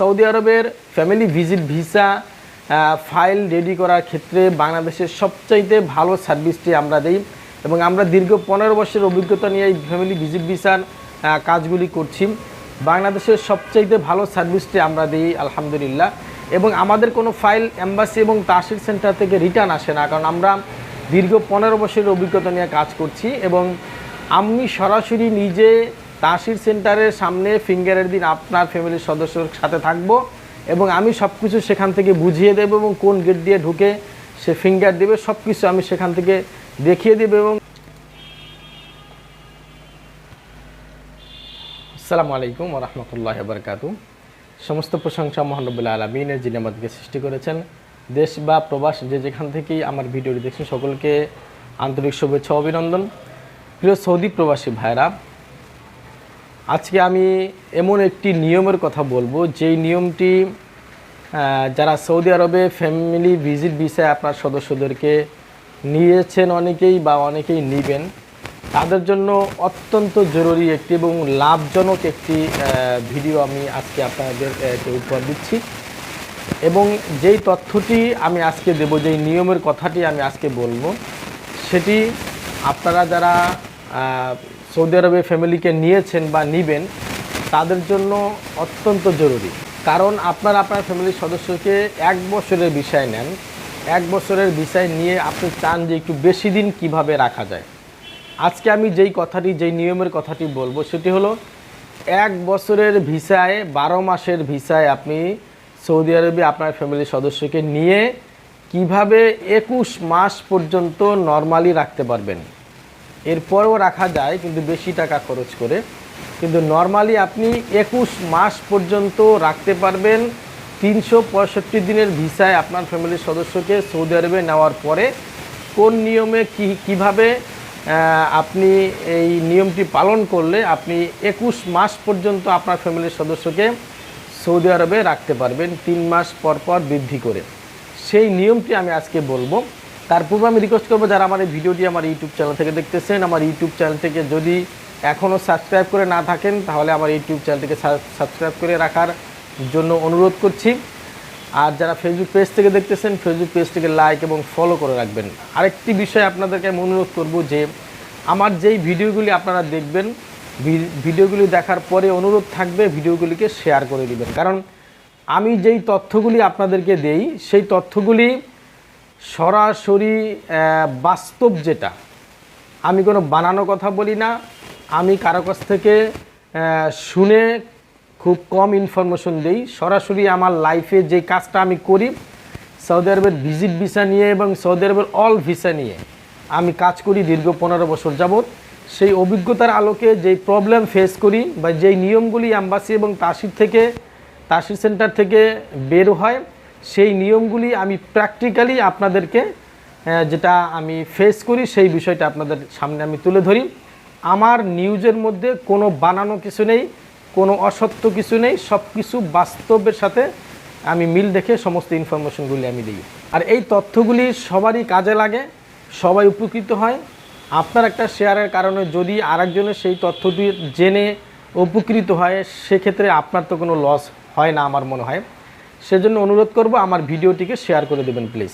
Saudi আরবের family visit visa file ready করার ক্ষেত্রে বাংলাদেশের সবচাইতে ভালো সার্ভিসটি আমরা দিই। এবং আমরা দীর্ঘ পনেরো বছরের অভিজ্ঞতা নিয়ে এই ফ্যামিলি ভিজিট ভিসার কাজগুলি করছি। বাংলাদেশের সবচাইতে ভালো সার্ভিসটি আমরা দিই, আলহামদুলিল্লাহ। এবং আমাদের কোনো ফাইল এম্বাসি এবং তাসির সেন্টার থেকে রিটার্ন আসে না, কারণ আমরা দীর্ঘ পনেরো বছরের অভিজ্ঞতা নিয়ে কাজ করছি। এবং আমি সরাসরি নিজে তাসির সেন্টারের সামনে ফিঙ্গারের দিন আপনার ফ্যামিলির সদস্যর সাথে থাকব এবং আমি সব কিছু সেখান থেকে বুঝিয়ে দেবো এবং কোন গেট দিয়ে ঢুকে সে ফিঙ্গার দেবে সব কিছু আমি সেখান থেকে দেখিয়ে দেবো এবং আসসালামু আলাইকুম রহমতুল্লাহ বরকাতু। সমস্ত প্রশংসা মহানবুল্লাহ আলমিনের যিনি আমাদেরকে সৃষ্টি করেছেন। দেশ বা প্রবাস যে যেখান থেকেই আমার ভিডিওটি দেখছেন, সকলকে আন্তরিক শুভেচ্ছা অভিনন্দন। প্রিয় সৌদি প্রবাসী ভাইরা আজকে আমি এমন একটি নিয়মের কথা বলব, যেই নিয়মটি যারা সৌদি আরবে ফ্যামিলি ভিজিট ভিসায় আপনার সদস্যদেরকে নিয়েছেন অনেকেই বা অনেকেই নেবেন, তাদের জন্য অত্যন্ত জরুরি একটি এবং লাভজনক একটি ভিডিও আমি আজকে আপনাদেরকে উপহার দিচ্ছি। এবং যেই তথ্যটি আমি আজকে দেব, যেই নিয়মের কথাটি আমি আজকে বলব, সেটি আপনারা যারা সৌদি আরবে ফ্যামিলিকে নিয়েছেন বা নিবেন, তাদের জন্য অত্যন্ত জরুরি। কারণ আপনার আপনার ফ্যামিলির সদস্যকে এক বছরের বিষয় নেন। এক বছরের বিষয় নিয়ে আপনি চান যে একটু বেশি দিন কীভাবে রাখা যায়। আজকে আমি যেই কথাটি, যেই নিয়মের কথাটি বলব, সেটি হলো এক বছরের ভিসায়, বারো মাসের ভিসায় আপনি সৌদি আরবে আপনার ফ্যামিলির সদস্যকে নিয়ে কীভাবে একুশ মাস পর্যন্ত নর্মালি রাখতে পারবেন। এরপরেও রাখা যায়, কিন্তু বেশি টাকা খরচ করে। কিন্তু নর্মালি আপনি একুশ মাস পর্যন্ত রাখতে পারবেন। তিনশো পঁয়ষট্টি দিনের ভিসায় আপনার ফ্যামিলির সদস্যকে সৌদি আরবে নেওয়ার পরে কোন নিয়মে কি, কীভাবে আপনি এই নিয়মটি পালন করলে আপনি একুশ মাস পর্যন্ত আপনার ফ্যামিলির সদস্যকে সৌদি আরবে রাখতে পারবেন, তিন মাস পর পর বৃদ্ধি করে। সেই নিয়মটি আমি আজকে বলব। তার পূর্বে আমি রিকোয়েস্ট করব যারা আমার এই ভিডিওটি আমার ইউটিউব চ্যানেল থেকে দেখতেছেন, আমার ইউটিউব চ্যানেল থেকে যদি এখনও সাবস্ক্রাইব করে না থাকেন, তাহলে আমার ইউটিউব চ্যানেলটিকে সাবস্ক্রাইব করে রাখার জন্য অনুরোধ করছি। আর যারা ফেসবুক পেজ থেকে দেখতেছেন ফেসবুক পেজটিকে লাইক এবং ফলো করে রাখবেন। আরেকটি বিষয় আপনাদেরকে আমি অনুরোধ করব যে, আমার যেই ভিডিওগুলি আপনারা দেখবেন ভিডিওগুলি দেখার পরে অনুরোধ থাকবে ভিডিওগুলিকে শেয়ার করে দিবেন। কারণ আমি যেই তথ্যগুলি আপনাদেরকে দেই, সেই তথ্যগুলি সরাসরি বাস্তব যেটা, আমি কোনো বানানো কথা বলি না, আমি কারও কাছ থেকে শুনে খুব কম ইনফরমেশন দেই। সরাসরি আমার লাইফে যে কাজটা আমি করি সৌদি আরবের ভিজিট ভিসা নিয়ে এবং সৌদি আরবের অল ভিসা নিয়ে, আমি কাজ করি দীর্ঘ পনেরো বছর যাবৎ। সেই অভিজ্ঞতার আলোকে যেই প্রবলেম ফেস করি বা যেই নিয়মগুলি অ্যাম্বাসি এবং তাসির থেকে তাসির সেন্টার থেকে বের হয় সেই নিয়মগুলি আমি প্র্যাকটিক্যালি আপনাদেরকে যেটা আমি ফেস করি, সেই বিষয়টা আপনাদের সামনে আমি তুলে ধরি। আমার নিউজের মধ্যে কোনো বানানো কিছু নেই, কোনো অসত্য কিছু নেই সব কিছু বাস্তবের সাথে আমি মিল দেখে সমস্ত ইনফরমেশনগুলি আমি দিই। আর এই তথ্যগুলি সবারই কাজে লাগে, সবাই উপকৃত হয়। আপনার একটা শেয়ারের কারণে যদি আরেকজনের সেই তথ্যটি জেনে উপকৃত হয়, সেক্ষেত্রে আপনার তো কোনো লস হয় না, আমার মনে হয়। সেজন্য অনুরোধ করব আমার ভিডিওটিকে শেয়ার করে দেবেন, প্লিজ।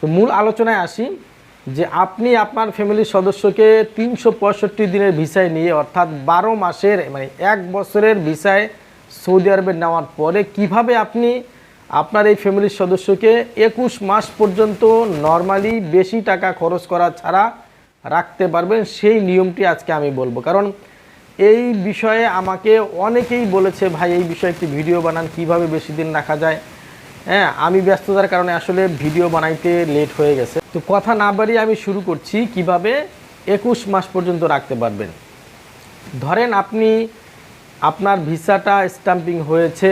তো মূল আলোচনায় আসি যে আপনি আপনার ফ্যামিলির সদস্যকে তিনশো পঁয়ষট্টি দিনের ভিসায় নিয়ে, অর্থাৎ বারো মাসের মানে এক বছরের ভিসায় সৌদি আরবে নেওয়ার পরে কীভাবে আপনি আপনার এই ফ্যামিলির সদস্যকে একুশ মাস পর্যন্ত নর্মালি বেশি টাকা খরচ করা ছাড়া রাখতে পারবেন, সেই নিয়মটি আজকে আমি বলব। কারণ এই বিষয়ে আমাকে অনেকেই বলেছে, ভাই, এই বিষয়ে একটি ভিডিও বানান, কীভাবে বেশি দিন রাখা যায়? হ্যাঁ আমি ব্যস্ততার কারণে আসলে ভিডিও বানাইতে লেট হয়ে গেছে। তো কথা না বাড়িয়ে আমি শুরু করছি, কীভাবে একুশ মাস পর্যন্ত রাখতে পারবেন। ধরেন আপনি, আপনার ভিসাটা স্টাম্পিং হয়েছে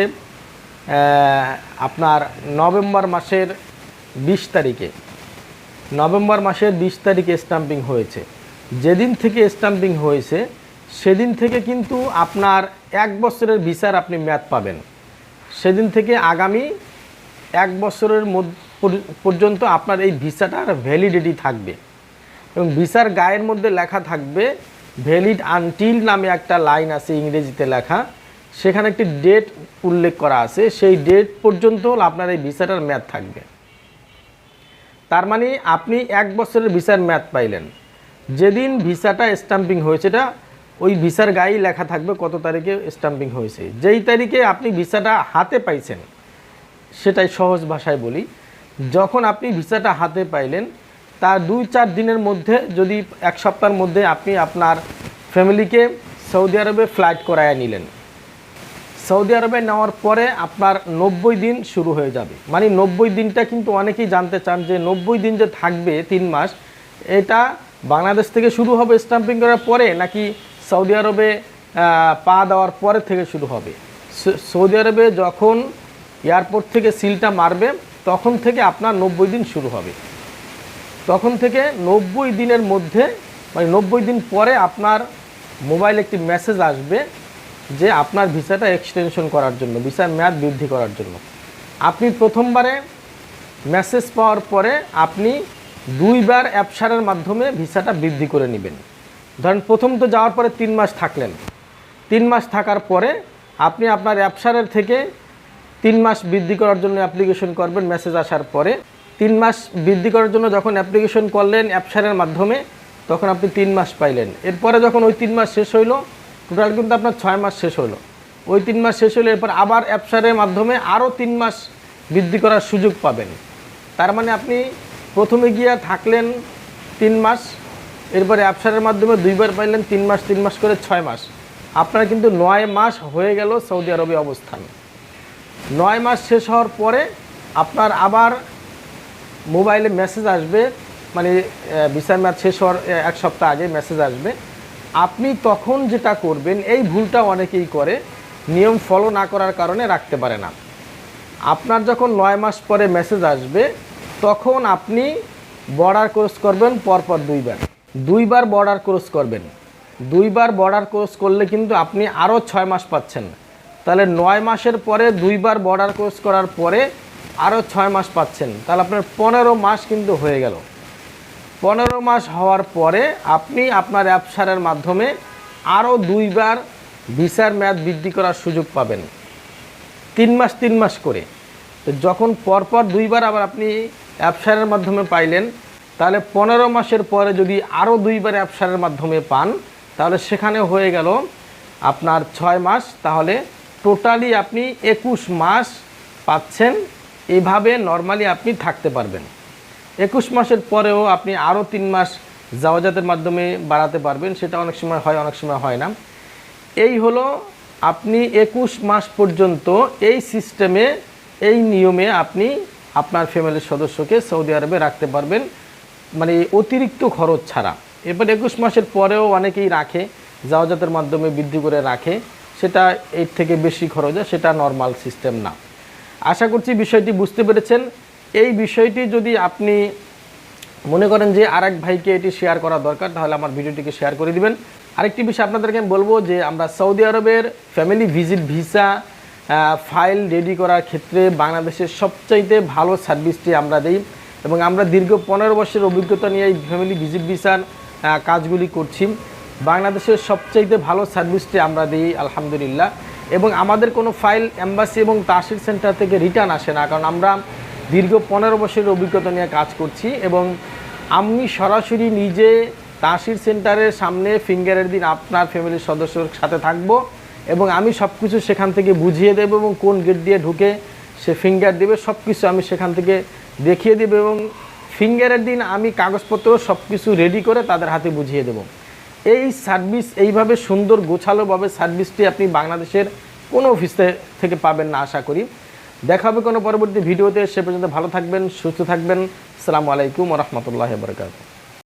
আপনার নভেম্বর মাসের বিশ তারিখে। নভেম্বর মাসের বিশ তারিখে স্টাম্পিং হয়েছে। যেদিন থেকে স্টাম্পিং হয়েছে সেদিন থেকে কিন্তু আপনার এক বছরের ভিসার আপনি মেয়াদ পাবেন। সেদিন থেকে আগামী এক বছরের পর্যন্ত আপনার এই ভিসাটার ভ্যালিডিটি থাকবে। এবং ভিসার গায়ের মধ্যে লেখা থাকবে ভ্যালিড আনটিল নামে একটা লাইন আছে ইংরেজিতে লেখা। সেখানে একটি ডেট উল্লেখ করা আছে। সেই ডেট পর্যন্ত আপনার এই ভিসাটার মেয়াদ থাকবে। তার মানে আপনি এক বছরের ভিসার মেয়াদ পাইলেন। যেদিন ভিসাটা স্টাম্পিং হয়েছে, এটা ওই ভিসার গায়ে লেখা থাকবে কত তারিখে স্টাম্পিং হয়েছে। যেই তারিখে আপনি ভিসাটা হাতে পাইছেন, সেটাই সহজ ভাষায় বলি, যখন আপনি ভিসাটা হাতে পাইলেন, তার দুই চার দিনের মধ্যে যদি এক সপ্তাহের মধ্যে আপনি আপনার ফ্যামিলিকে সৌদি আরবে ফ্লাইট করায় নিলেন। সৌদি আরবে নেওয়ার পরে আপনার নব্বই দিন শুরু হয়ে যাবে। মানে নব্বই দিনটা কিন্তু অনেকেই জানতে চান যে নব্বই দিন যে থাকবে তিন মাস, এটা বাংলাদেশ থেকে শুরু হবে স্টাম্পিং করার পরে নাকি সৌদি আরবে পা দেওয়ার পরে থেকে শুরু হবে। সৌদি আরবে যখন এয়ারপোর্ট থেকে সিলটা মারবে, তখন থেকে আপনার নব্বই দিন শুরু হবে। তখন থেকে নব্বই দিনের মধ্যে মানে নব্বই দিন পরে আপনার মোবাইলে একটি মেসেজ আসবে যে আপনার ভিসাটা এক্সটেনশন করার জন্য, ভিসার মেয়াদ বৃদ্ধি করার জন্য। আপনি প্রথমবারে মেসেজ পাওয়ার পরে আপনি দুইবার অ্যাপসারের মাধ্যমে ভিসাটা বৃদ্ধি করে নেবেন। ধরেন প্রথম তো যাওয়ার পরে তিন মাস থাকলেন। তিন মাস থাকার পরে আপনি আপনার অ্যাপসারের থেকে তিন মাস বৃদ্ধি করার জন্য অ্যাপ্লিকেশন করবেন মেসেজ আসার পরে। তিন মাস বৃদ্ধি করার জন্য যখন অ্যাপ্লিকেশন করলেন অ্যাপসারের মাধ্যমে, তখন আপনি তিন মাস পাইলেন। এরপরে যখন ওই তিন মাস শেষ হইল, টোটাল কিন্তু আপনার ছয় মাস শেষ হলো ওই তিন মাস শেষ হলো এরপর আবার অ্যাপসারের মাধ্যমে আরও তিন মাস বৃদ্ধি করার সুযোগ পাবেন। তার মানে আপনি প্রথমে গিয়ে থাকলেন তিন মাস এরপরে অ্যাপসারের মাধ্যমে দুইবার পাইলেন তিন মাস তিন মাস করে ছয় মাস। আপনার কিন্তু নয় মাস হয়ে গেল সৌদি আরবে অবস্থান। নয় মাস শেষ হওয়ার পরে আপনার আবার মোবাইলে মেসেজ আসবে মানে ভিসার ম্যাচ শেষ হওয়ার এক সপ্তাহ আগে মেসেজ আসবে। আপনি তখন যেটা করবেন, এই ভুলটা অনেকেই করে, নিয়ম ফলো না করার কারণে রাখতে পারে না। আপনার যখন নয় মাস পরে মেসেজ আসবে, তখন আপনি বর্ডার ক্রস করবেন, পরপর দুইবার। দুইবার বর্ডার ক্রস করবেন। দুইবার বর্ডার ক্রস করলে কিন্তু আপনি আরও ছয় মাস পাচ্ছেন। তাহলে নয় মাসের পরে দুইবার বর্ডার ক্রস করার পরে আরও ছয় মাস পাচ্ছেন। তাহলে আপনার পনেরো মাস কিন্তু হয়ে গেল। পনেরো মাস হওয়ার পরে আপনি আপনার অ্যাপসারের মাধ্যমে আরও দুইবার ভিসার মেয়াদ বৃদ্ধি করার সুযোগ পাবেন। তিন মাস তিন মাস করে। তো যখন পরপর দুইবার আবার আপনি অ্যাপসারের মাধ্যমে পাইলেন তাহলে পনেরো মাসের পরে যদি আরও দুইবার অ্যাপসারের মাধ্যমে পান, তাহলে সেখানে হয়ে গেল আপনার ছয় মাস। তাহলে টোটালি আপনি একুশ মাস পাচ্ছেন এইভাবে নর্মালি আপনি থাকতে পারবেন। একুশ মাসের পরেও আপনি আরও তিন মাস জাওয়াজাতের মাধ্যমে বাড়াতে পারবেন, সেটা অনেক সময় হয়, অনেক সময় হয় না। এই হলো আপনি একুশ মাস পর্যন্ত এই সিস্টেমে, এই নিয়মে আপনি আপনার ফ্যামিলির সদস্যকে সৌদি আরবে রাখতে পারবেন। মানে অতিরিক্ত খরচ ছাড়া। এবার একুশ মাসের পরেও অনেকেই রাখে জাওয়াজাতের মাধ্যমে বৃদ্ধি করে রাখে। সেটা এর থেকে বেশি খরচ হয়, সেটা নর্মাল সিস্টেম না। আশা করছি বিষয়টি বুঝতে পেরেছেন। এই বিষয়টি যদি আপনি মনে করেন যে আরেক ভাইকে এটি শেয়ার করা দরকার, তাহলে আমার ভিডিওটিকে শেয়ার করে দিবেন। আরেকটি বিষয় আপনাদেরকে আমি বলব যে আমরা সৌদি আরবের family visit visa file ready করার ক্ষেত্রে বাংলাদেশের সবচাইতে ভালো সার্ভিসটি আমরা দিই। এবং আমরা দীর্ঘ পনেরো বছরের অভিজ্ঞতা নিয়ে এই ফ্যামিলি ভিজিট ভিসার কাজগুলি করছি। বাংলাদেশের সবচাইতে ভালো সার্ভিসটি আমরা দিই, আলহামদুলিল্লাহ। এবং আমাদের কোনো ফাইল এম্বাসি এবং তাসির সেন্টার থেকে রিটার্ন আসে না, কারণ আমরা দীর্ঘ পনেরো বছরের অভিজ্ঞতা নিয়ে কাজ করছি এবং আমি সরাসরি নিজে তাসির সেন্টারের সামনে ফিঙ্গারের দিন আপনার ফ্যামিলির সদস্যর সাথে থাকব এবং আমি সব কিছু সেখান থেকে বুঝিয়ে দেবো এবং কোন গেট দিয়ে ঢুকে সে ফিঙ্গার দেবে সব কিছু আমি সেখান থেকে দেখিয়ে দেবে এবং ফিঙ্গারের দিন আমি কাগজপত্র সব কিছু রেডি করে তাদের হাতে বুঝিয়ে দেব। এই সার্ভিস এইভাবে সুন্দর গোছালোভাবে সার্ভিসটি আপনি বাংলাদেশের কোনো অফিস থেকে পাবেন না, আশা করি। দেখা হবে কোনো পরবর্তী ভিডিওতে। সে পর্যন্ত ভালো থাকবেন, সুস্থ থাকবেন। সালামু আলাইকুম রহমতুল্লাহ বরকাত